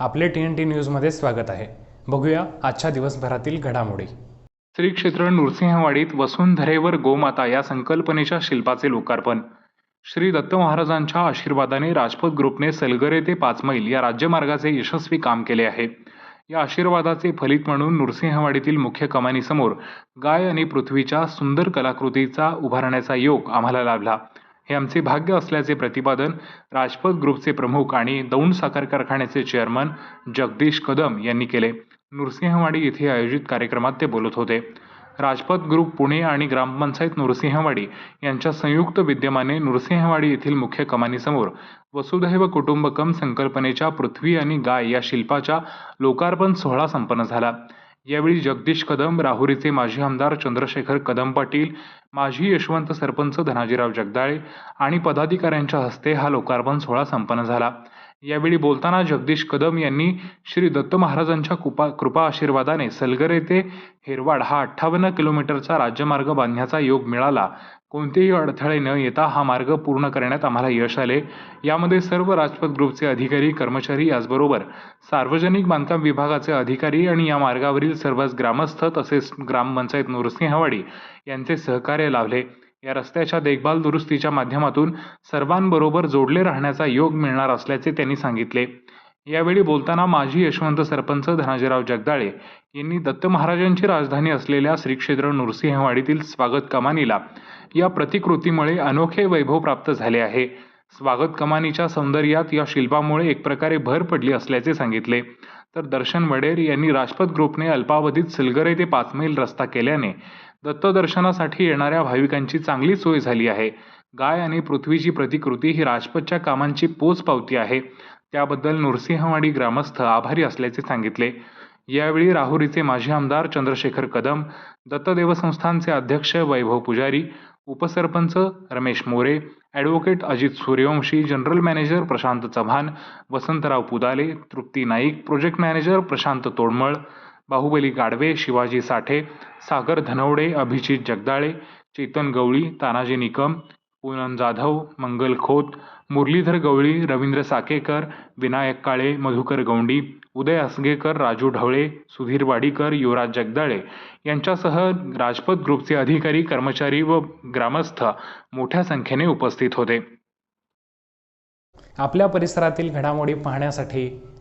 आपले T N T न्यूजमध्ये स्वागत आहे. बघूया आजच्या दिवसभरातील घडामोडी. श्री क्षेत्र नृसिंहवाडीत वसुंधरेवर गोमाता या संकल्पनेच्या शिल्पाचे लोकार्पण. श्री दत्त महाराजांच्या आशीर्वादाने राजपथ ग्रुपने सलगरे ते पाच मैल या राज्यमार्गाचे यशस्वी काम केले आहे. या आशीर्वादाचे फलित म्हणून नृसिंहवाडीतील मुख्य कमानीसमोर गाय आणि पृथ्वीच्या सुंदर कलाकृतीचा उभारण्याचा योग आम्हाला लाभला. हे आमचे भाग्य असल्याचे प्रतिपादन राजपथ ग्रुपचे प्रमुख आणि दौंड साखर कारखान्याचे चेअरमन जगदीश कदम यांनी केले. नृसिंहवाडी येथे आयोजित कार्यक्रमात ते बोलत होते. राजपथ ग्रुप पुणे आणि ग्रामपंचायत नृसिंहवाडी यांच्या संयुक्त विद्यमाने नृसिंहवाडी येथील मुख्य कमानीसमोर वसुधैव कुटुंबकम संकल्पनेच्या पृथ्वी आणि गाय या शिल्पाच्या लोकार्पण सोहळा संपन्न झाला. यावेळी जगदीश कदम राहुरीचे माजी आमदार चंद्रशेखर कदम पाटील माजी यशवंत सरपंच धनाजीराव जगदाळे आणि पदाधिकाऱ्यांच्या हस्ते हा लोकार्पण सोहळा संपन्न झाला. यावेळी बोलताना जगदीश कदम यांनी श्री दत्त महाराजांच्या कृपा कृपा आशीर्वादाने सलगरे ते हेरवाड हा अठ्ठावन्न किलोमीटरचा राज्यमार्ग बांधण्याचा योग मिळाला. कोणतेही अडथळे न येता हा मार्ग पूर्ण करण्यात आम्हाला यश आले. यामध्ये सर्व राजपथ ग्रुपचे अधिकारी कर्मचारी याचबरोबर सार्वजनिक बांधकाम विभागाचे अधिकारी आणि या मार्गावरील सर्वच ग्रामस्थ तसेच ग्रामपंचायत नृसिंहवाडी यांचे सहकार्य लाभले. या रस्त्याच्या देखभाल दुरुस्तीच्या माध्यमातून सर्वांबरोबर जोडले राहण्याचा योग मिळणार असल्याचे त्यांनी सांगितले. यावेळी बोलताना माजी यशवंत सरपंच धनाजीराव जगदाळे यांनी दत्त महाराजांची राजधानी असलेल्या श्री क्षेत्र नृसिंहवाडीतील स्वागत कमानीला या प्रतिकृतीमुळे अनोखे वैभव प्राप्त झाले आहे. स्वागत कमानीच्या सौंदर्यात या शिल्पामुळे एक प्रकारे भर पडली असल्याचे सांगितले. तर दर्शन वडेर यांनी राजपथ ग्रुपने अल्पावधीत सिलगरे ते पाच मैल रस्ता केल्याने दत्तदर्शनासाठी येणाऱ्या भाविकांची चांगली सोय झाली आहे. गाय आणि पृथ्वीची प्रतिकृती ही राजपथच्या कामांची पोचपावती आहे. त्याबद्दल नृसिंहवाडी ग्रामस्थ आभारी असल्याचे सांगितले. यावेळी राहुरीचे माजी आमदार चंद्रशेखर कदम दत्तदेव संस्थानचे अध्यक्ष वैभव पुजारी उपसरपंच Ramesh More advocate Ajit Suryavanshi general manager Prashant Chavan Vasantrao Pudale Trupti Naik project manager Prashant Todmal Bahubali Gadve Shivaji Sathe Sagar Dhanwade Abhijit Jagdale Chetan Gawli Tanaji Nikam Poonam Jadhav Mangal Khot Murlidhar Gawli Ravindra Sakekar Vinayak Kale Madhukar Gaundi Uday Asgekar Raju Dhawale Sudhir Wadikar Yuvraj Jagdale यांच्यासह राजपथ ग्रुपचे अधिकारी कर्मचारी व ग्रामस्थ मोठ्या संख्येने उपस्थित होते. आपल्या परिसरातील घडामोडी पाहण्यासाठी